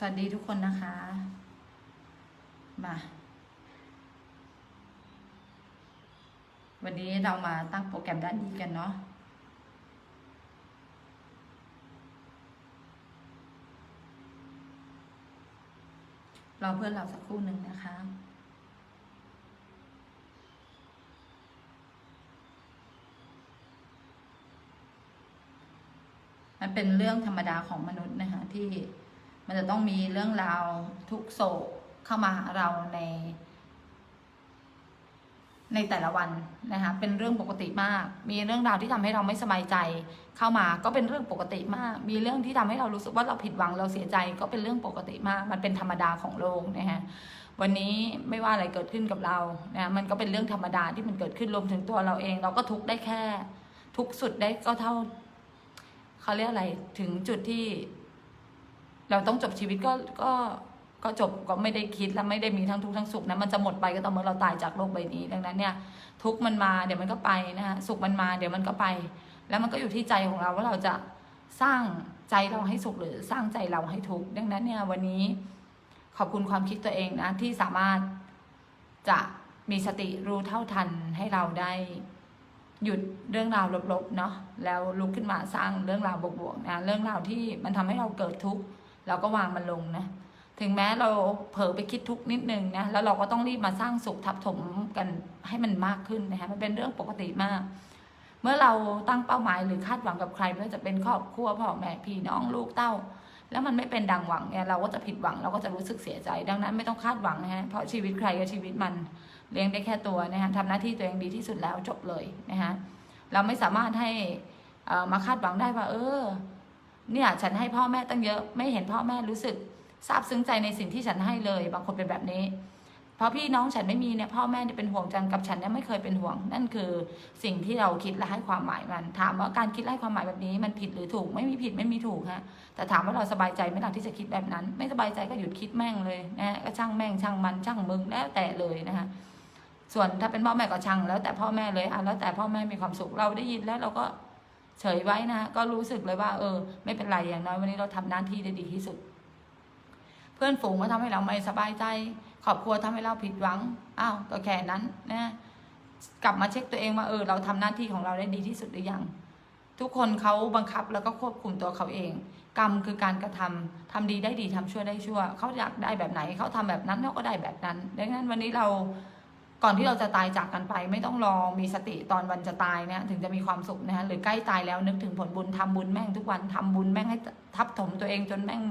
สวัสดีทุกคนนะคะ มาวันนี้เรามาตั้งโปรแกรมด้านนี้กันเนาะรอเพื่อนเราสักครู่หนึ่งนะคะ มันเป็นเรื่องธรรมดาของมนุษย์นะคะที่ มันจะต้องมีเรื่องราวทุกโศกเข้ามาเราใน ในแต่ละวันนะคะเป็นเรื่องปกติมาก มีเรื่องราวที่ทำให้เราไม่สบายใจเข้ามาก็เป็นเรื่องปกติมาก มีเรื่องที่ทำให้เรารู้สึกว่าเราผิดหวังเราเสียใจก็เป็นเรื่องปกติมาก มันเป็นธรรมดาของโลกนะฮะวันนี้ไม่ว่าอะไรเกิดขึ้นกับเรานะมันก็เป็นเรื่องธรรมดาที่มันเกิดขึ้นรวมถึงตัวเราเอง เราก็ทุกได้แค่ ทุกสุดได้ก็เท่าเขาเรียกอะไรถึงจุดที่ เราต้องจบชีวิตก็ก็ก็จบก็ไม่ได้คิดและไม่ได้มีทั้งทุกข์ทั้งสุขนะมันจะหมดไปก็ต่อเมื่อเราตายจากโลกใบนี้ ดังนั้นเนี่ย ทุกข์มันมาเดี๋ยวมันก็ไปนะฮะสุขมันมาเดี๋ยวมันก็ไป แล้วมันก็อยู่ที่ใจของเราว่าเราจะสร้างใจเราให้สุขหรือสร้างใจเราให้ทุกข์ดังนั้นเนี่ยวันนี้ขอบคุณความคิดตัวเองนะที่สามารถจะมีสติรู้เท่าทันให้เราได้หยุดเรื่องราวลบๆเนาะแล้วลุกขึ้นมาสร้างเรื่องราวบวกๆนะเรื่องราวที่มันทำให้เราเกิดทุกข์ เราก็วางมันลงนะ ถึงแม้เราเผลอไปคิดทุกข์นิดนึงนะ แล้วเราก็ต้องรีบมาสร้างสุขทับถมกันให้มันมากขึ้นนะคะมันเป็นเรื่องปกติมาก เมื่อเราตั้งเป้าหมายหรือคาดหวังกับใครไม่ว่าจะเป็นครอบครัวพ่อแม่พี่น้องลูกเต้า แล้วมันไม่เป็นดังหวังเนี่ยเราก็จะผิดหวังเราก็จะรู้สึกเสียใจ ดังนั้นไม่ต้องคาดหวังนะฮะเพราะชีวิตใครก็ชีวิตมันเลี้ยงได้แค่ตัวนะฮะทำหน้าที่ตัวเองดีที่สุดแล้วจบเลยนะฮะเราไม่สามารถให้มาคาดหวังได้ว่า เออ เนี่ยฉันให้พ่อแม่ตั้งเยอะไม่เห็นพ่อแม่รู้สึกซาบซึ้งใจในสิ่งที่ฉันให้เลย บางคนเป็นแบบนี้เพราะพี่น้องฉันไม่มีเนี่ยพ่อแม่เนี่ยเป็นห่วงจังกับฉันเนี่ยไม่เคยเป็นห่วง นั่นคือสิ่งที่เราคิดและให้ความหมายมัน ถามว่าการคิดและให้ความหมายแบบนี้มันผิดหรือถูกไม่มีผิดไม่มีถูกฮะแต่ถามว่าเราสบายใจไหมล่ะที่จะคิดแบบนั้น ไม่สบายใจก็หยุดคิดแม่งเลยนะก็ช่างแม่งช่างมันช่างมึงแล้วแต่เลยนะคะส่วนถ้าเป็นพ่อแม่ก็ช่างแล้วแต่พ่อแม่เลยอะแล้วแต่พ่อแม่มีความสุขเราได้ยินแล้วเราก็ เฉยไว้นะก็รู้สึกเลยว่า เออ ไม่เป็นไรอย่างน้อยวันนี้เราทำหน้าที่ได้ดีที่สุด เพื่อนฝูงก็ทำให้เราไม่สบายใจครอบครัวทำให้เราผิดหวังอ้าวก็แค่นั้นนะกลับมาเช็คตัวเองว่าเออ เราทำหน้าที่ของเราได้ดีที่สุดหรือยังทุกคนเขาบังคับแล้วก็ควบคุมตัวเขาเอง กรรมคือการกระทำทำดีได้ดีทำชั่วได้ชั่ว เขาอยากได้แบบไหนเขาทำแบบนั้นเขาก็ได้แบบนั้น ดังนั้นวันนี้เรา ก่อนที่เราจะตายจากกันไป ไม่ต้องรอมีสติตอนวันจะตายเนี่ยถึงจะมีความสุขนะฮะหรือใกล้ตายแล้วนึกถึงผลบุญทำบุญแม่งทุกวันทำบุญแม่งให้ทับถมตัวเองจนแม่ง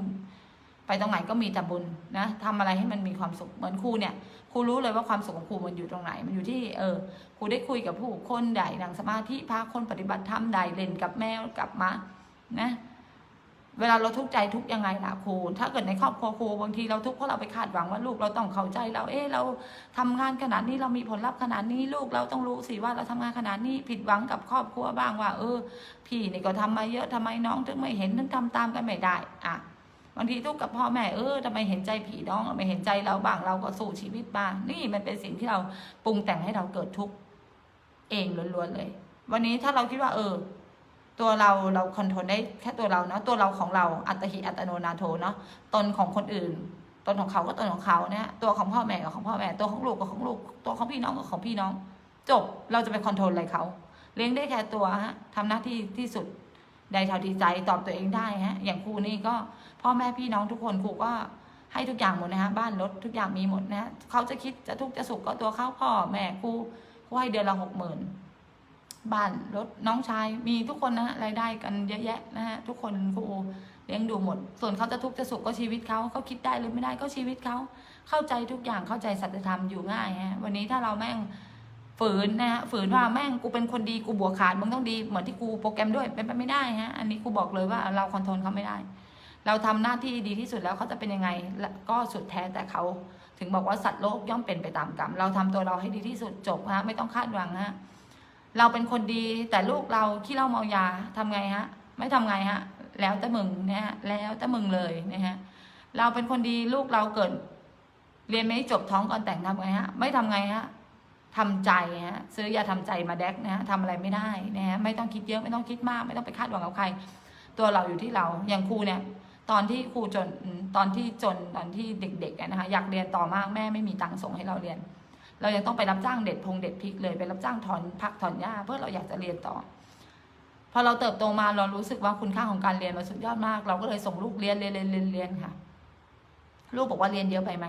ไปตรงไหนก็มีแต่บุญนะทำอะไรให้มันมีความสุขเหมือนครูเนี่ยครูรู้เลยว่าความสุขของครูมันอยู่ตรงไหน มันอยู่ที่เออครูได้คุยกับผู้คนได้นั่งสมาธิพาคนปฏิบัติธรรมได้เล่นกับแมวกับมานะ เวลาเราทุกข์ใจทุกข์ยังไงล่ะครู ถ้าเกิดในครอบครัวครูบางทีเราทุกข์เพราะเราไปคาดหวังว่าลูกเราต้องเข้าใจเรา เอ๊ะเราทำงานขนาดนี้เรามีผลลัพธ์ขนาดนี้ลูกเราต้องรู้สิว่าเราทำงานขนาดนี้ผิดหวังกับครอบครัวบ้างว่า เออ พี่นี่ก็ทำมาเยอะทำไมน้องถึงไม่เห็นถึงทำตามกันไม่ได้ อะบางทีทุกข์กับพ่อแม่เออทำไมเห็นใจผีน้องไม่เห็นใจเราบ้างเราก็สู้ชีวิตบ้างนี่มันเป็นสิ่งที่เราปรุงแต่งให้เราเกิดทุกข์เองล้วนๆเลย วันนี้ถ้าเราคิดว่าเออ ตัวเราเราคอนโทรลได้แค่ตัวเราเนาะตัวเราของเราอัตหิอัตโนนาโถเนาะตนของคนอื่น ตนของเขาก็ตนของเขาเนี่ยตัวของพ่อแม่กับของพ่อแม่ตัวของลูกกับของลูกตัวของพี่น้องกับของพี่น้อง จบเราจะไปคอนโทรลอะไรเขาเลี้ยงได้แค่ตัวฮะทำหน้าที่ที่สุดได้เท่าที่ใจตอบตัวเองได้ฮะอย่างครูนี่ก็พ่อแม่พี่น้องทุกคนครูก็ให้ทุกอย่างหมดนะฮะบ้านรถทุกอย่างมีหมดนะฮะเขาจะคิดจะทุกข์จะสุขก็ตัวเขาพ่อแม่ครูครูให้เดือนละหกหมื่น บ้านรถน้องชายมีทุกคนนะฮะรายได้กันเยอะแยะนะฮะทุกคนครูเลี้ยงดูหมด ส่วนเขาจะทุกข์จะสุขก็ชีวิตเขาเขาคิดได้หรือไม่ได้ก็ชีวิตเขาเข้าใจทุกอย่างเข้าใจสัจธรรมอยู่ง่ายฮะวันนี้ถ้าเราแม่งฝืนนะฮะฝืนว่าแม่งกูเป็นคนดีกูบวกขาดมึงต้องดีเหมือนที่กูโปรแกรมด้วยเป็นไปไม่ได้ฮะอันนี้กูบอกเลยว่าเราคอนโทรลเขาไม่ได้ เราทำหน้าที่ดีที่สุดแล้วเขาจะเป็นยังไงและก็สุดแท้แต่เขาถึงบอกว่าสัตว์โลกย่อมเป็นไปตามกรรมเราทำตัวเราให้ดีที่สุดจบฮะไม่ต้องคาดหวังฮะ เราเป็นคนดีแต่ลูกเราขี้เล้าเมายาทำไงฮะ ไม่ทำไงฮะ แล้วแต่มึงนะฮะแล้วแต่มึงเลยนะฮะเราเป็นคนดีลูกเราเกิด เรียนไม่จบท้องก่อนแต่งทำไงฮะ ไม่ทำไงฮะทำใจฮะซื้อยาทำใจมาแดกนะฮะทำอะไรไม่ได้นะฮะไม่ต้องคิดเยอะไม่ต้องคิดมาก ไม่ต้องไปคาดหวังกับใคร ตัวเราอยู่ที่เราอย่างครูเนี่ย ตอนที่ครูจนตอนที่จนตอนที่เด็กๆนะคะอยากเรียนต่อมากแม่ไม่มีตังค์ส่งให้เราเรียน เรายังต้องไปรับจ้างเด็ดพงเด็ดพริกเลยไปรับจ้างถอนผักถอนหญ้าเพื่อเราอยากจะเรียนต่อ พอเราเติบโตมาเรารู้สึกว่าคุณค่าของการเรียนมันสุดยอดมาก เราก็เลยส่งลูกเรียนเรียนเรียนเรียนเรียนค่ะ ลูกบอกว่าเรียนเยอะไปไหม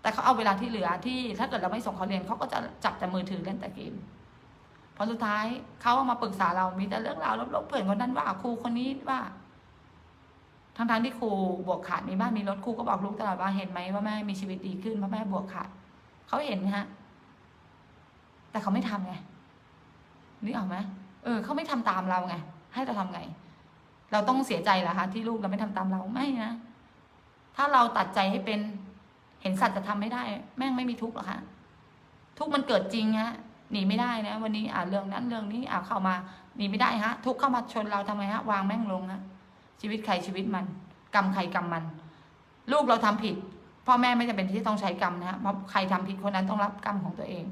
แต่เขาเอาเวลาที่เหลือที่ถ้าเกิดเราไม่ส่งเขาเรียนเขาก็จะจับแต่มือถือเล่นแต่เกมพอสุดท้ายเขามาปรึกษาเรามีแต่เรื่องราวลบๆเพื่อนคนนั้นว่าครูคนนี้ว่าทั้งทที่ครูบวกขาดมีบ้านมีรถครูก็บอกลูกตลอดว่าเห็นไหมว่าแม่มีชีวิตดีขึ้นเพราะแม่บวกขาด เขาเห็นฮะ แต่เขาไม่ทำไงนึกออกไหมเออเขาไม่ทำตามเราไง ให้เราทำไง เราต้องเสียใจเหรอคะที่ลูกเราไม่ทำตามเราไม่นะถ้าเราตัดใจให้เป็นเห็นสัตว์จะทำไม่ได้ แม่งไม่มีทุกข์หรอคะทุกข์มันเกิดจริงฮะหนีไม่ได้นะวันนี้อ่าเรื่องนั้นเรื่องนี้อ่าเข้ามาหนีไม่ได้ฮะ ทุกข์เข้ามาชนเราทำไมฮะ วางแม่งลงฮะชีวิตใครชีวิตมัน กรรมใครกรรมมัน ลูกเราทำผิด พ่อแม่ไม่จำเป็นที่ต้องใช้กรรมนะฮะเพราะใครทำผิดคนนั้นต้องรับกรรมของตัวเอง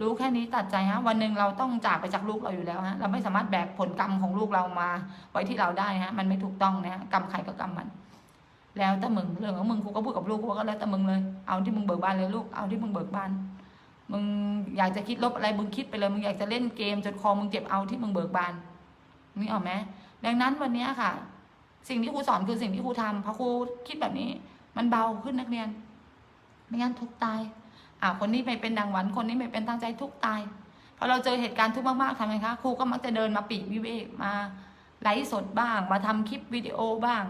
รู้แค่นี้ตัดใจฮะวันหนึ่งเราต้องจากไปจากลูกเราอยู่แล้วฮะเราไม่สามารถแบกผลกรรมของลูกเรามา ไว้ที่เราได้ฮะมันไม่ถูกต้องนะฮะกรรมใครก็กรรมมัน แล้วแต่มึงเรื่องของมึงกูก็พูดกับลูกกูก็แล้วแต่มึงเลย เอาที่มึงเบิกบานเลยลูกเอาที่มึงเบิกบานมึงอยากจะคิดลบอะไรมึงคิดไปเลยมึงอยากจะเล่นเกมจนคอมึงเจ็บเอาที่มึงเบิกบานนี่ออกไหมดังนั้นวันนี้ค่ะ สิ่งที่ครูสอนคือสิ่งที่ครูทำเพอครูคิดแบบนี้ มันเบาขึ้นนักเรียน ไม่งั้นทุกตายอ่าคนนี้ไม่เป็นดังหวันคนนี้ไม่เป็นตั้งใจทุกตายพอเราเจอเหตุการณ์ทุกข์มากๆทำไงคะครูก็มักจะเดินมาปีกวิเวกมาไลฟ์สดบ้าง มาทำคลิปวิดีโอบ้าง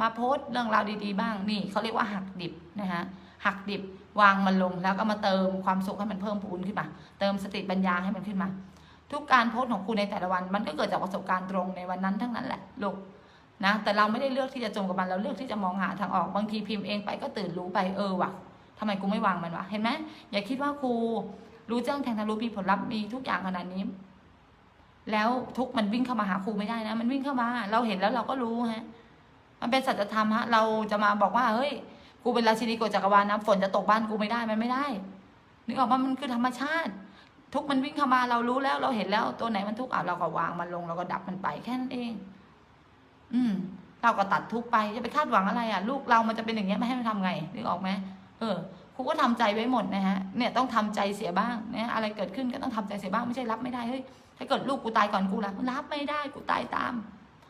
มาโพสต์เรื่องราวดีๆบ้างนี่เขาเรียกว่าหักดิบนะฮะหักดิบวางมันลงแล้วก็มาเติมความสุขให้มันเพิ่มพูนขึ้นมา เติมสติปัญญาให้มันขึ้นมา ทุกการโพสต์ของครูในแต่ละวัน มันก็เกิดจากประสบการณ์ตรงในวันนั้นทั้งนั้นแหละลูก นะแต่เราไม่ได้เลือกที่จะจมกับมันเราเลือกที่จะมองหาทางออกบางทีพิมพ์เองไปก็ตื่นรู้ไปเออว่ะทำไมกูไม่วางมันวะเห็นไหมอย่าคิดว่าครูรู้แจ้งแทงทะลุมีผลลัพธ์มีทุกอย่างขนาดนี้ แล้วทุกมันวิ่งเข้ามาหาครูไม่ได้นะ มันวิ่งเข้ามา เราเห็นแล้วเราก็รู้ฮะ มันเป็นสัจธรรมฮะ เราจะมาบอกว่าเฮ้ย กูเป็นราชินีกฎจักรวาลนะฝนจะตกบ้านกูไม่ได้มันไม่ได้นึกออกว่ามันคือธรรมชาติ ทุกมันวิ่งเข้ามาเรารู้แล้วเราเห็นแล้วตัวไหนมันทุกข์อะเราก็วางมันลงเราก็ดับมันไปแค่นั้นเอง อืม เราก็ตัดทุกไปจะไปคาดหวังอะไรอะ ลูกเรามันจะเป็นอย่างเงี้ยไม่ให้มันทำไงนึกออกไหมเออครูก็ทำใจไว้หมดนะฮะเนี่ยต้องทำใจเสียบ้างนะอะไรเกิดขึ้นก็ต้องทำใจเสียบ้างไม่ใช่รับไม่ได้เฮ้ยถ้าเกิดลูกกูตายก่อนกูละรับไม่ได้กูตายตาม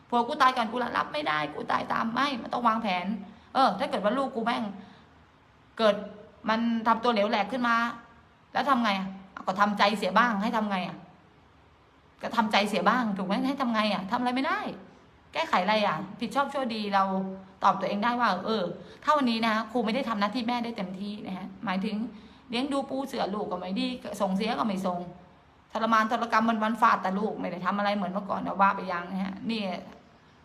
ผัวกูตายก่อนกูละรับไม่ได้กูตายตามไม่มันต้องวางแผน เออ ถ้าเกิดว่าลูกกูแม่ง เกิดมันทำตัวเหลวแหลกขึ้นมา แล้วทำไงอะก็ทำใจเสียบ้างให้ทำไงอะก็ทำใจเสียบ้างถูกไหมให้ทำไงอะทำอะไรไม่ได้ แก้ไขอะไรอะ ผิดชอบชั่วดีเราตอบตัวเองได้ว่า เออ ถ้าวันนี้นะครูไม่ได้ทำหน้าที่แม่ได้เต็มที่นะฮะหมายถึงเลี้ยงดูปูเสือลูกก็ไม่ดีส่งเสียก็ไม่ส่งทรมานทรกรรมวันวันฟาดแต่ลูกไม่ได้ทำอะไรเหมือนเมื่อก่อนนะว่าไปยังนะฮะนี่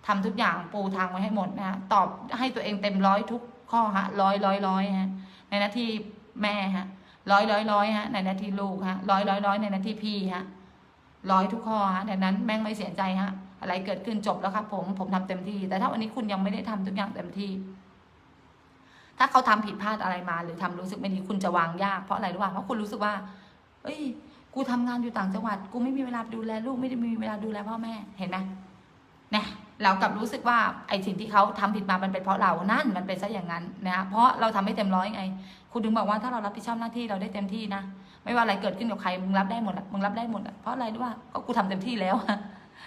ทำทุกอย่างปูทางไว้ให้หมดนะฮะตอบให้ตัวเองเต็มร้อยทุกข้อฮะร้อยร้อยร้อยฮะในหน้าที่แม่ฮะร้อยร้อยร้อยฮะในหน้าที่ลูกฮะร้อยร้อยร้อยในหน้าที่พี่ฮะร้อยทุกข้อฮะดังนั้นแม่งไม่เสียใจฮะ อะไรเกิดขึ้นจบแล้วครับผมผมทำเต็มที่ แต่ถ้าวันนี้คุณยังไม่ได้ทำทุกอย่างเต็มที่ ถ้าเขาทำผิดพลาดอะไรมา หรือทำรู้สึกไม่ดีคุณจะวางยากเพราะอะไรรู้ป่ะเพราะคุณรู้สึกว่า เอ้ย กูทำงานอยู่ต่างจังหวัด กูไม่มีเวลาดูแลลูกไม่ได้มีเวลาดูแลพ่อแม่เห็นไหมเนี่ยเรากลับรู้สึกว่าไอ้สิ่งที่เขาทำผิดมามันเป็นเพราะเรานั่นมันเป็นซะอย่างนั้นนะเพราะเราทำไม่เต็มร้อยไง คุณถึงบอกว่าถ้าเรารับผิดชอบหน้าที่เราได้เต็มที่นะไม่ว่าอะไรเกิดขึ้นกับใครมึงรับได้หมดมึงรับได้หมดเพราะอะไรรู้ว่าก็กูทำเต็มที่แล้ว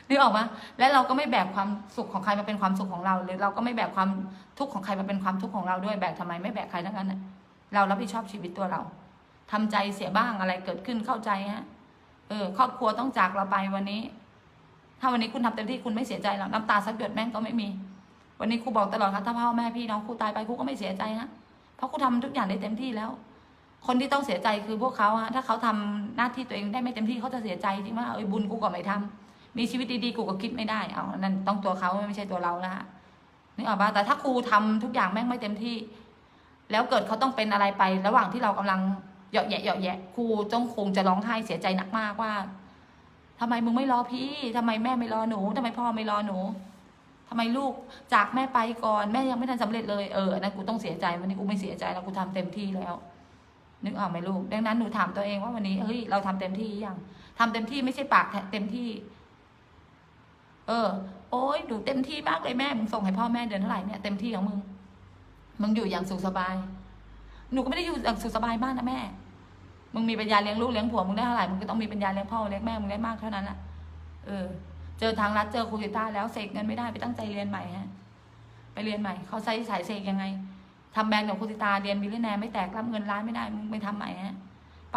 นึกออกมาและเราก็ไม่แบกความสุขของใครมาเป็นความสุขของเราหรือเราก็ไม่แบกความทุกข์ของใครมาเป็นความทุกข์ของเราด้วยแบกทำไมไม่แบกใครทั้งนั้นน่ะเรารับผิดชอบชีวิตตัวเราทำใจเสียบ้างอะไรเกิดขึ้นเข้าใจฮะเออ ครอบครัวต้องจากเราไปวันนี้ ถ้าวันนี้คุณทำเต็มที่คุณไม่เสียใจหรอกน้ำตาสักหยดแม่งก็ไม่มี วันนี้ครูบอกตลอดค่ะถ้าพ่อแม่พี่น้องครูตายไปครูก็ไม่เสียใจฮะเพราะครูทำทุกอย่างได้เต็มที่แล้ว คนที่ต้องเสียใจคือพวกเขาฮะถ้าเขาทำหน้าที่ตัวเองได้ไม่เต็มที่เขาจะเสียใจจริงว่าเอ้ยบุญกูก็ไม่ทำ มีชีวิตดีๆกูก็คิดไม่ได้เอานั่นต้องตัวเขาไม่ใช่ตัวเราแล้วฮะนึกออกปะแต่ถ้าครูทำทุกอย่างแม่งไม่เต็มที่ แล้วเกิดเขาต้องเป็นอะไรไป ระหว่างที่เรากำลังเหยาะแยะเหยาะแยะครูจ้องคงจะร้องไห้เสียใจหนักมากว่าทำไมมึงไม่รอพี่ทำไมแม่ไม่รอหนูทำไมพ่อไม่รอหนูทำไมลูกจากแม่ไปก่อน แม่ยังไม่ทันสำเร็จเลยเออนนั้นกูต้องเสียใจวันนี้กูไม่เสียใจแล้วกูทำเต็มที่แล้วนึกออกไหมลูก ดังนั้นหนูถามตัวเองว่าวันนี้เฮ้ยเราทำเต็มที่ยังทำเต็มที่ไม่ใช่ปากเต็มที่ เออ โอ๊ยหนูเต็มที่มากเลยแม่ มึงส่งให้พ่อแม่เดือนเท่าไหร่เนี่ยเต็มที่ของมึง มึงอยู่อย่างสุขสบาย หนูก็ไม่ได้อยู่อย่างสุขสบายมากนะแม่ มึงมีปัญญาเลี้ยงลูกเลี้ยงผัวมึงได้เท่าไหร่ มึงก็ต้องมีปัญญาเลี้ยงพ่อเลี้ยงแม่ มึงได้มากเท่านั้นแหละเออ เจอทางรัฐเจอครูกิต้าแล้วเสกเงินไม่ได้ไปตั้งใจเรียนใหม่ฮะ ไปเรียนใหม่ เขาใช้สายเสกยังไงทำแบรนด์ของครูติตาเรียนมิลเลนแนร์ไม่แตกรับเงินล้านไม่ได้ มึงไปทำใหม่ฮะ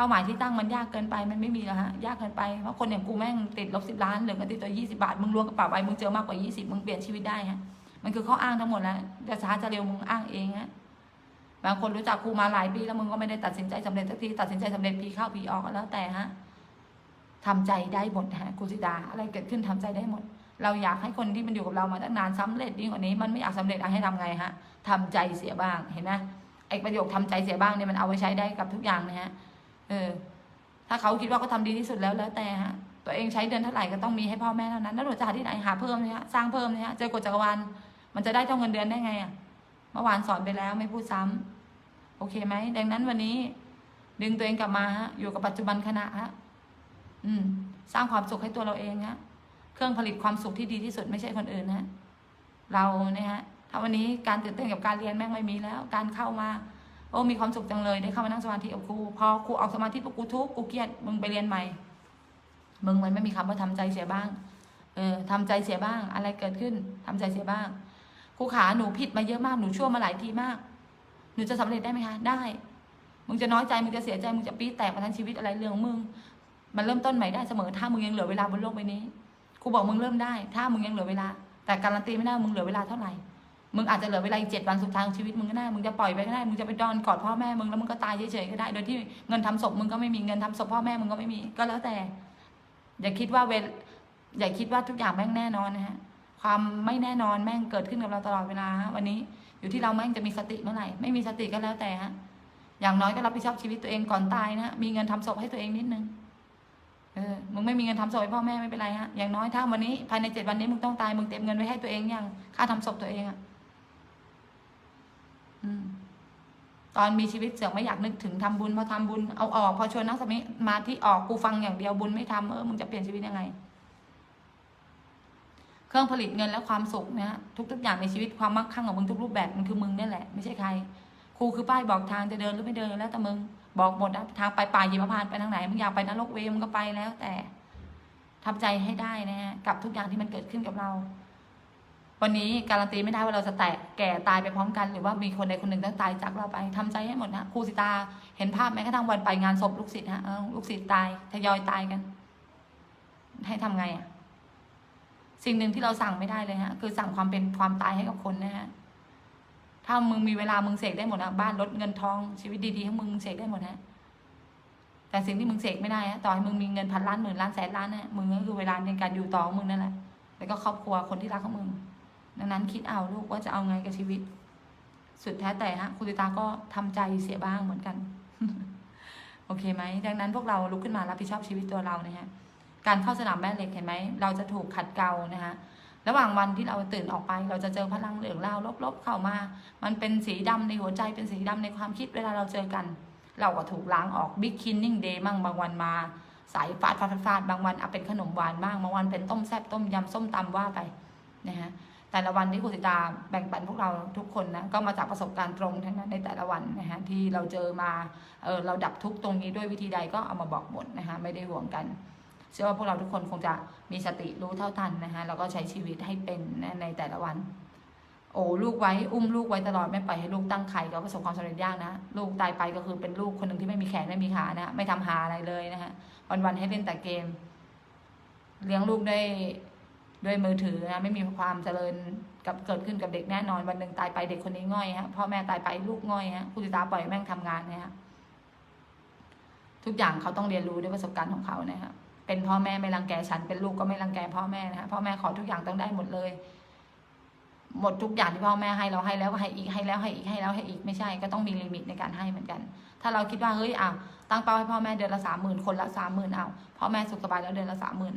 ป้าหมายที่ตั้งมันยากเกินไปมันไม่มีแล้วฮะยากเกินไปเพราะคนอย่างกูแม่งติดลบสิบล้านเหลือเงินติดตัวยี่สิบาทมึงล้วงกระเป๋าไปมึงเจอมากกว่ายี่สิบมึงเปลี่ยนชีวิตได้ฮะมันคือข้ออ้างทั้งหมดแล้วจะช้าจะเร็วมึงอ้างเองฮะบางคนรู้จักครูมาหลายปีแล้วมึงก็ไม่ได้ตัดสินใจสำเร็จสักทีตัดสินใจสำเร็จปีเข้าปีออกก็แล้วแต่ฮะทำใจได้หมดฮะครูสิดาอะไรเกิดขึ้นทำใจได้หมด เราอยากให้คนที่มันอยู่กับเรามาตั้งนานสำเร็จยิ่งกว่านี้ มันไม่อยากสำเร็จอะให้ทำไงฮะทำใจเสียบ้างเห็นไหมไอ้ประโยคทำใจเสียบ้างเนี่ยมันเอาไว้ใช้ได้กับทุกอย่างนะฮะ เออ ถ้าเขาคิดว่าเขาทาดีที่สุดแล้วแล้วแต่ฮะ ตัวเองใช้เดือนเท่าไหร่ก็ต้องมีให้พ่อแม่เท่านั้น แล้วหนูจะหาที่ไหนหาเพิ่มเนี่ยฮะสร้างเพิ่มเนี่ยฮะเจอกฎจักรวาลมันจะได้เท่าเงินเดือนได้ไงอะ เมื่อวานสอนไปแล้วไม่พูดซ้ำโอเคไหม ดังนั้นวันนี้ ดึงตัวเองกลับมาฮะ อยู่กับปัจจุบันขณะฮะ อืม สร้างความสุขให้ตัวเราเองฮะ เครื่องผลิตความสุขที่ดีที่สุดไม่ใช่คนอื่นนะฮะ เราเนี่ยฮะ ถ้าวันนี้การตื่นเต้นกับการเรียนแม่งไม่มีแล้ว การเข้ามา โอ้มีความสุขจังเลยได้เข้ามานั่งสมาธิกับครูพอครูออกสมาธิปุ๊บกูทุกข์กูเครียดมึงไปเรียนใหม่ มึงมันไม่มีคำว่าทำใจเสียบ้าง เออทำใจเสียบ้าง อะไรเกิดขึ้นทำใจเสียบ้างครูขาหนูผิดมาเยอะมากหนูชั่วมาหลายทีมาก หนูจะสำเร็จได้ไหมคะได้มึงจะน้อยใจมึงจะเสียใจมึงจะปี๊แตกมาทั้งชีวิตอะไรเรื่องมึง มันเริ่มต้นใหม่ได้เสมอถ้ามึงยังเหลือเวลาบนโลกใบนี้ครูบอกมึงเริ่มได้ ถ้ามึงยังเหลือเวลา แต่การันตีไม่ได้มึงเหลือเวลาเท่าไหร่ มึงอาจจะเหลือเวลาอีกเจ็ดวันสุดท้ายของชีวิตมึงก็ได้ มึงจะปล่อยไปก็ได้ มึงจะไปนอนกอดพ่อแม่มึงแล้วมึงก็ตายเฉยๆก็ได้ โดยที่เงินทำศพมึงก็ไม่มีเงินทำศพพ่อแม่มึงก็ไม่มี ก็แล้วแต่ อย่าคิดว่าเวลอย่าคิดว่าทุกอย่างแม่งแน่นอนนะฮะ ความไม่แน่นอนแม่งเกิดขึ้นกับเราตลอดเวลาฮะวันนี้อยู่ที่เราแม่งจะมีสติเมื่อไหร่ ไม่มีสติก็แล้วแต่ฮะ อย่างน้อยก็รับผิดชอบชีวิตตัวเองก่อนตายนะ มีเงินทำศพให้ตัวเองนิดนึง เออ มึงไม่มีเงินทำศพให้พ่อแม่ไม่เป็นไรฮะ อย่างน้อยถ้าวันนี้ภายในเจ็ดวันนี้มึงต้องตาย มึงเตรียมเงินไว้ให้ตัวเองยังค่าทำศพตัวเองอะ ตอนมีชีวิตเสือกไม่อยากนึกถึงทำบุญพอทำบุญเอาออกพอชวนนักสมิมาที่ออกกูฟังอย่างเดียวบุญไม่ทำเออมึงจะเปลี่ยนชีวิตยังไง เครื่องผลิตเงินและความสุขนะฮะทุกๆอย่างในชีวิตความมั่งคั่งของมึงทุกรูปแบบมันคือมึงนี่แหละไม่ใช่ใครครูคือป้ายบอกทางจะเดินหรือไม่เดินแล้วแต่มึงบอกหมดนะทางไปป่ายิมพานไปทางไหนมึงอยากไปนรกเวมึงก็ไปแล้วแต่ทำใจให้ได้นะฮะกับทุกอย่างที่มันเกิดขึ้นกับเรา วันนี้การันตีไม่ได้ว่าเราจะแตกแก่ตายไปพร้อมกัน หรือว่ามีคนใดคนหนึ่งต้องตายจากเราไปทำใจให้หมดนะครูสิตาเห็นภาพแม้กระทั่งวันไปงานศพลูกศิษย์ฮะลูกศิษย์ตายทยอยตายกัน ให้ทำไงอะสิ่งหนึ่งที่เราสั่งไม่ได้เลยฮะ คือสั่งความเป็นความตายให้กับคนนะฮะถ้ามึงมีเวลามึงเสกได้หมดนะบ้านรถเงินทองชีวิตดีๆให้มึงเสกได้หมดฮะแต่สิ่งที่มึงเสกไม่ได้ฮะต่อให้มึงมีเงินพันล้านหมื่นล้านแสนล้านเนะมึงก็คือเวลาในการอยู่ต่อของมึงนั่นแหละแล้วก็ครอบครัวคนที่รักของมึง ดังนั้นคิดเอาลูกว่าจะเอาไงกับชีวิต สุดแท้แต่ฮะคุณติตาก็ทำใจเสียบ้างเหมือนกัน โอเคไหมดังนั้นพวกเราลุกขึ้นมารับผิดชอบชีวิตตัวเรานะฮะการเข้าสนามแม่เหล็กเห็นไหมเราจะถูกขัดเกลานะคะระหว่างวันที่เราตื่นออกไป เราจะเจอพลังเหลืองเล่าลบๆเข้ามา มันเป็นสีดำในหัวใจเป็นสีดำในความคิดเวลาเราเจอกัน เราก็ถูกล้างออกบิ๊กคินนิ่งเดย์มั่งบางวันมาสายฟาดฟาดฟาดฟาดบางวันเอาเป็นขนมหวานบ้างบางวันเป็นต้มแซ่บต้มยำส้มตำว่าไปนะฮะ แต่ละวันที่คุณสิตาแบ่งปันพวกเราทุกคนนะก็มาจากประสบการณ์ตรงทั้งนั้นในแต่ละวันนะฮะที่เราเจอมาเออเราดับทุกตรงนี้ด้วยวิธีใดก็เอามาบอกหมดนะฮะไม่ได้ห่วงกัน เชื่อว่าพวกเราทุกคนคงจะมีสติรู้เท่าทันนะฮะแล้วก็ใช้ชีวิตให้เป็นนะในแต่ละวัน โอ้ลูกไว้อุ้มลูกไว้ตลอดไม่ปล่อยให้ลูกตั้งไข่ก็ประสบความสำเร็จยากนะ ลูกตายไปก็คือเป็นลูกคนหนึ่งที่ไม่มีแขนไม่มีขานะไม่ทำหาอะไรเลยนะฮะวันๆให้เล่นแต่เกม เลี้ยงลูกได้ ด้วยมือถือนะไม่มีความเจริญกับเกิดขึ้นกับเด็กแน่นอน วันหนึ่งตายไปเด็กคนนี้ง่อยฮะพ่อแม่ตายไปลูกง่อยฮะคุณตาปล่อยแม่งทำงานนะฮะทุกอย่างเขาต้องเรียนรู้ด้วยประสบการณ์ของเขานะฮะเป็นพ่อแม่ไม่รังแกฉันเป็นลูกก็ไม่รังแกพ่อแม่นะฮะพ่อแม่ขอทุกอย่างต้องได้หมดเลย หมดทุกอย่างที่พ่อแม่ให้เราให้แล้วก็ให้อีกให้แล้วให้อีกให้แล้วให้อีกไม่ใช่ ก็ต้องมีลิมิตในการให้เหมือนกัน ถ้าเราคิดว่าเฮ้ยอะตั้งเป้าให้พ่อแม่เดือนละสามหมื่นคนละสามหมื่นเอาพ่อแม่สุขสบายแล้วเดือนละสามหมื่น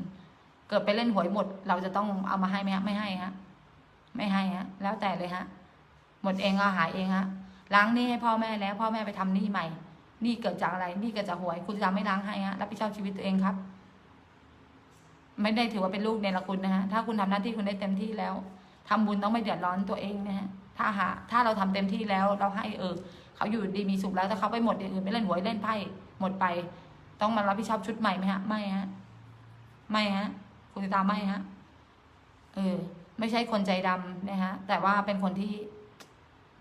เกิดไปเล่นหวยหมด เราจะต้องเอามาให้ไหมฮะไม่ให้ฮะไม่ให้ฮะแล้วแต่เลยฮะ หมดเองก็หายเองฮะล้างหนี้ให้พ่อแม่แล้ว พ่อแม่ไปทำหนี้ใหม่หนี้เกิดจากอะไรหนี้เกิดจากหวย คุณจะไม่ล้างให้ฮะรับผิดชอบชีวิตตัวเองครับ ไม่ได้ถือว่าเป็นลูกเนรคุณนะฮะถ้าคุณทำหน้าที่คุณได้เต็มที่แล้วทำบุญต้องไม่เดือดร้อนตัวเองนะฮะถ้าหา ถ้าเราทำเต็มที่แล้วเราให้เออเขาอยู่ดีมีสุขแล้วแต่เขาไปหมดอย่างอื่นไม่เล่นหวยเล่นไพ่หมดไป ต้องมารับผิดชอบชุดใหม่ไหมฮะ ไม่ฮะ ไม่ฮะ คุณติตาไม่ฮะ เออ ไม่ใช่คนใจดำนะฮะ แต่ว่าเป็นคนที่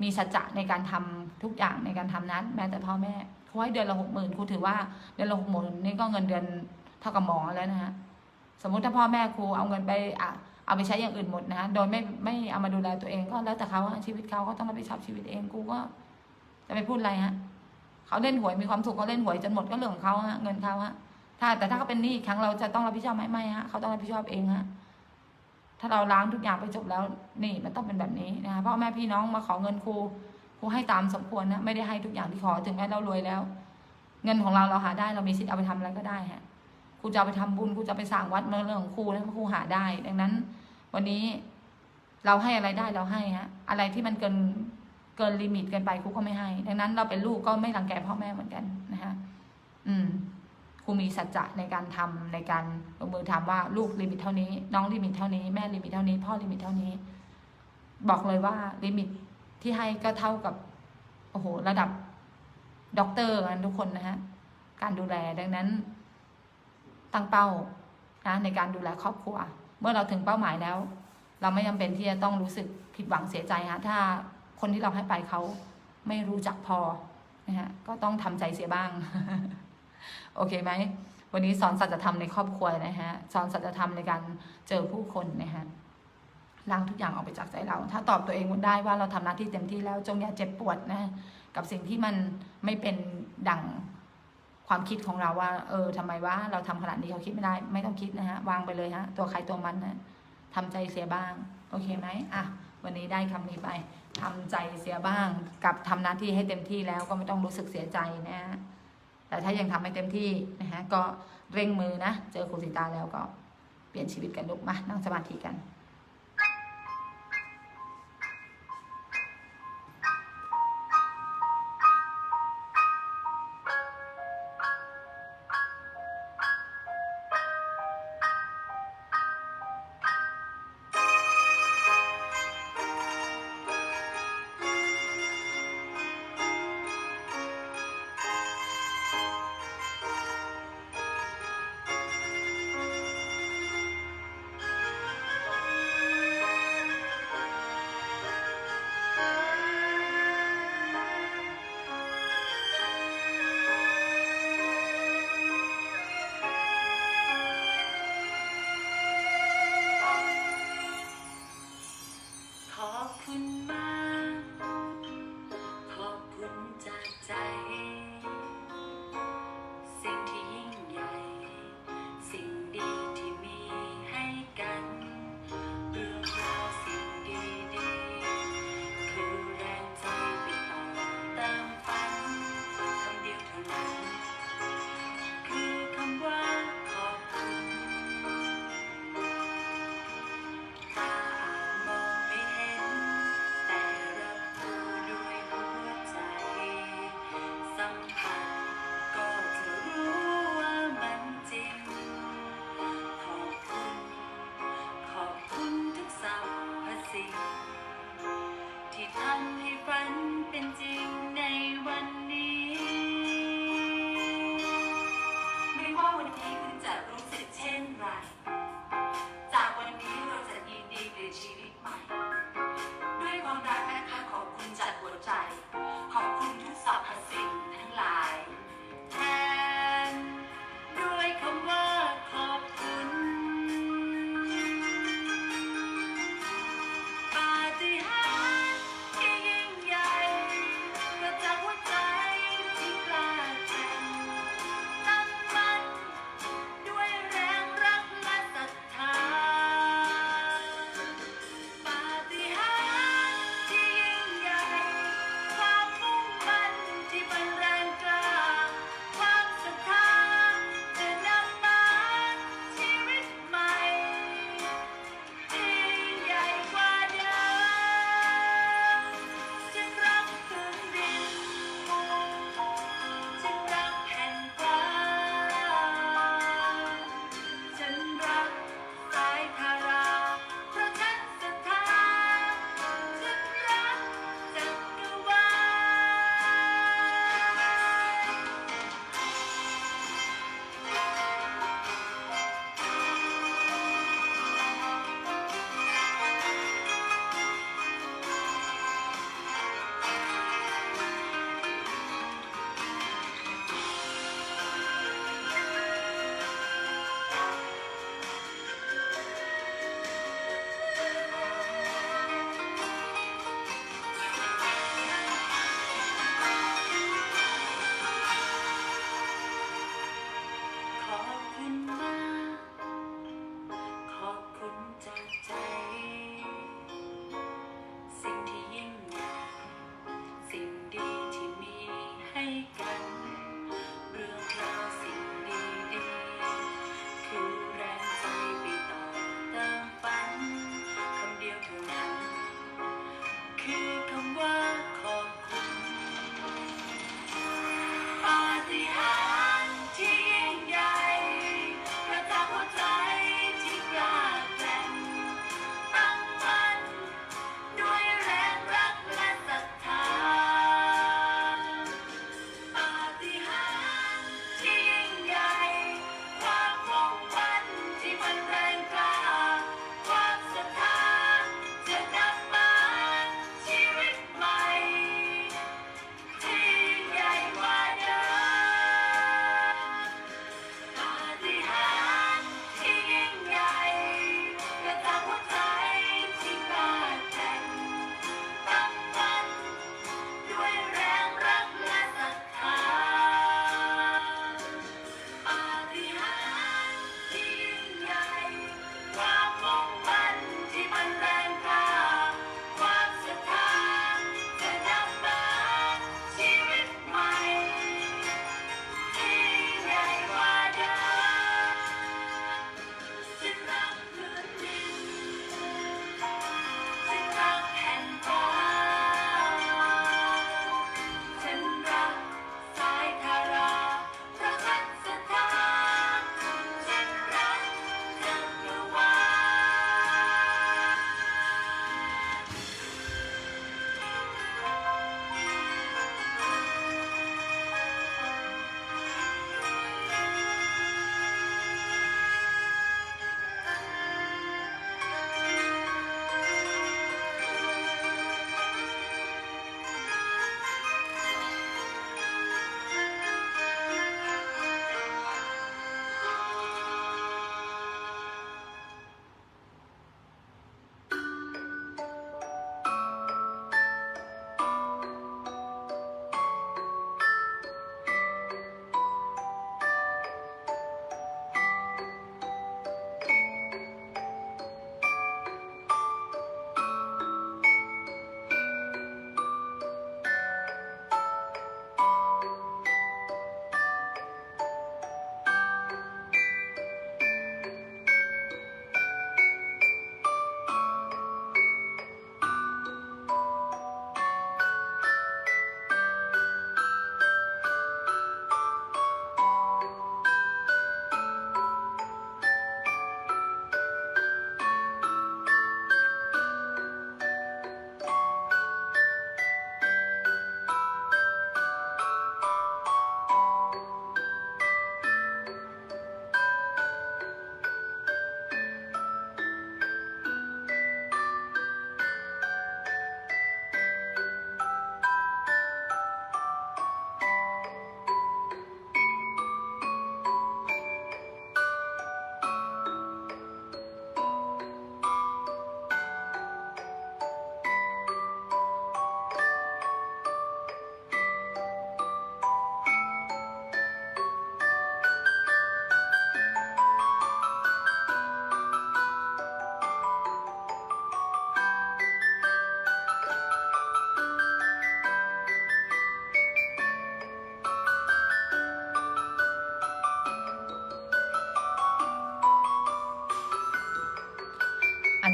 มีสัจจะในการทำทุกอย่างในการทำนั้น แม้แต่พ่อแม่เขาให้เดือนละหกหมื่นครูถือว่าเดือนละหกหมื่นนี่ก็เงินเดือนเท่ากับหมอแล้วนะฮะสมมุติถ้าพ่อแม่ครูเอาเงินไปอะเอาไปใช้อย่างอื่นหมดนะฮะโดยไม่ไม่เอามาดูแลตัวเองก็แล้วแต่เขาอะชีวิตเขาก็ต้องรับผิดชอบชีวิตเองกูก็จะไปพูดอะไรฮะเขาเล่นหวยมีความสุขเขาเล่นหวยจนหมดก็เรื่องของเขาฮะเงินเขาฮะ ถ้าแต่ถ้าเขาเป็นหนี้อีกครั้งเราจะต้องรับผิดชอบไหมไม่ฮะเขาต้องรับผิดชอบเองฮะถ้าเราล้างทุกอย่างไปจบแล้วนี่มันต้องเป็นแบบนี้นะคะพ่อแม่พี่น้องมาขอเงินครูครูให้ตามสมควรนะไม่ได้ให้ทุกอย่างที่ขอถึงแม้เรารวยแล้ว เงินของเราเราหาได้เรามีสิทธิ์เอาไปทำอะไรก็ได้ฮะครูจะเอาไปทำบุญครูจะไปสร้างวัดมันเรื่องของครูนะครูหาได้ ดังนั้น วันนี้เราให้อะไรได้เราให้ฮะอะไรที่มันเกินเกินลิมิตเกินไปครูก็ไม่ให้ ดังนั้นเราเป็นลูกก็ไม่รังแกพ่อแม่เหมือนกันนะคะอืม ครูมีสัจจะในการทำในการลงมือทำว่าลูกลิมิตเท่านี้ น้องลิมิตเท่านี้แม่ลิมิตเท่านี้ พ่อลิมิตเท่านี้ บอกเลยว่าลิมิตที่ให้ก็เท่ากับโอ้โหระดับด็อกเตอร์กันทุกคนนะฮะการดูแลดังนั้น ตั้งเป้านะในการดูแลครอบครัว เมื่อเราถึงเป้าหมายแล้ว เราไม่จำเป็นที่จะต้องรู้สึกผิดหวังเสียใจฮะถ้าคนที่เราให้ไปเขาไม่รู้จักพอนะฮะก็ต้องทำใจเสียบ้าง โอเคไหมวันนี้สอนสัจธรรมในครอบครัวนะฮะสอนสัจธรรมในการเจอผู้คนนะฮะล้างทุกอย่างออกไปจากใจเรา ถ้าตอบตัวเองได้ว่าเราทำหน้าที่เต็มที่แล้วจงอย่าเจ็บปวดนะกับสิ่งที่มันไม่เป็นดังความคิดของเราว่า เออทำไมว่าเราทำขนาดนี้เขาคิดไม่ได้ ไม่ต้องคิดนะฮะวางไปเลยฮะตัวใครตัวมันนะทำใจเสียบ้าง โอเคไหมอะวันนี้ได้คำนี้ไปทำใจเสียบ้าง กับทำหน้าที่ให้เต็มที่แล้วก็ไม่ต้องรู้สึกเสียใจนะฮะ แต่ถ้ายังทำไม่เต็มที่นะฮะก็เร่งมือนะ เจอครูสิตาแล้วก็เปลี่ยนชีวิตกันลุกมานั่งสมาธิกัน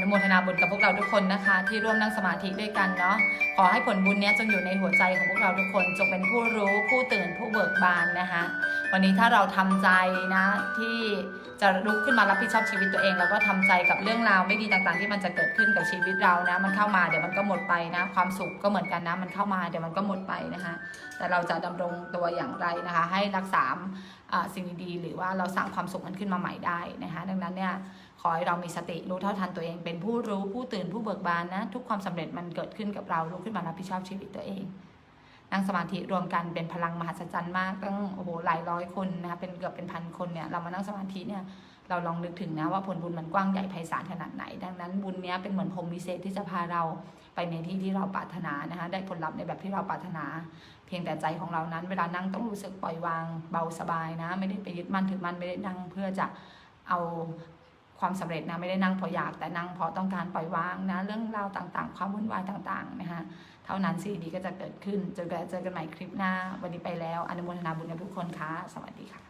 โมทนาบุญกับพวกเราทุกคนนะคะ ที่ร่วมนั่งสมาธิด้วยกันเนาะขอให้ผลบุญนี้จงอยู่ในหัวใจของพวกเราทุกคน จงเป็นผู้รู้ผู้ตื่นผู้เบิกบานนะคะ วันนี้ถ้าเราทำใจนะที่ จะลุกขึ้นมารับผิดชอบชีวิตตัวเอง แล้วก็ทำใจกับเรื่องราวไม่ดีต่างๆ ที่มันจะเกิดขึ้นกับชีวิตเรานะ มันเข้ามาเดี๋ยวมันก็หมดไปนะ ความสุขก็เหมือนกันนะ มันเข้ามาเดี๋ยวมันก็หมดไปนะคะ แต่เราจะดำรงตัวอย่างไรนะคะ ให้รักษาสิ่งดีๆหรือว่าเราสร้างความสุขมันขึ้นมาใหม่ได้นะคะ ดังนั้นเนี่ยขอให้เรามีสติรู้เท่าทันตัวเอง เป็นผู้รู้ผู้ตื่นผู้เบิกบานนะทุกความสำเร็จมันเกิดขึ้นกับเราลุกขึ้นมารับผิดชอบชีวิตตัวเอง นั่งสมาธิรวมกันเป็นพลังมหัศจรรย์มากตั้งโอ้โหหลายร้อยคนนะคะเป็นเกือบเป็นพันคนเนี่ยเรามานั่งสมาธิเนี่ยเราลองนึกถึงนะว่าผลบุญมันกว้างใหญ่ไพศาลขนาดไหน ดังนั้นบุญเนี้ยเป็นเหมือนพรมวิเศษที่จะพาเราไปในที่ที่เราปรารถนานะคะได้ผลลัพธ์ในแบบที่เราปรารถนา เพียงแต่ใจของเรานั้น เวลานั่งต้องรู้สึกปล่อยวางเบาสบายนะ ไม่ได้ไปยึดมั่นถือมั่นไม่ได้นั่งเพื่อจะเอา ความสำเร็จนะไม่ได้นั่งเพราะอยากแต่นั่งเพราะต้องการปล่อยวางนะเรื่องราวต่างๆ ความวุ่นวายต่างๆนะคะเท่านั้นสิ่งดีก็จะเกิดขึ้นเจอกันเจอกันใหม่คลิปหน้า วันนี้ไปแล้วอนุโมทนาบุญกับทุกคนค่ะสวัสดีค่ะ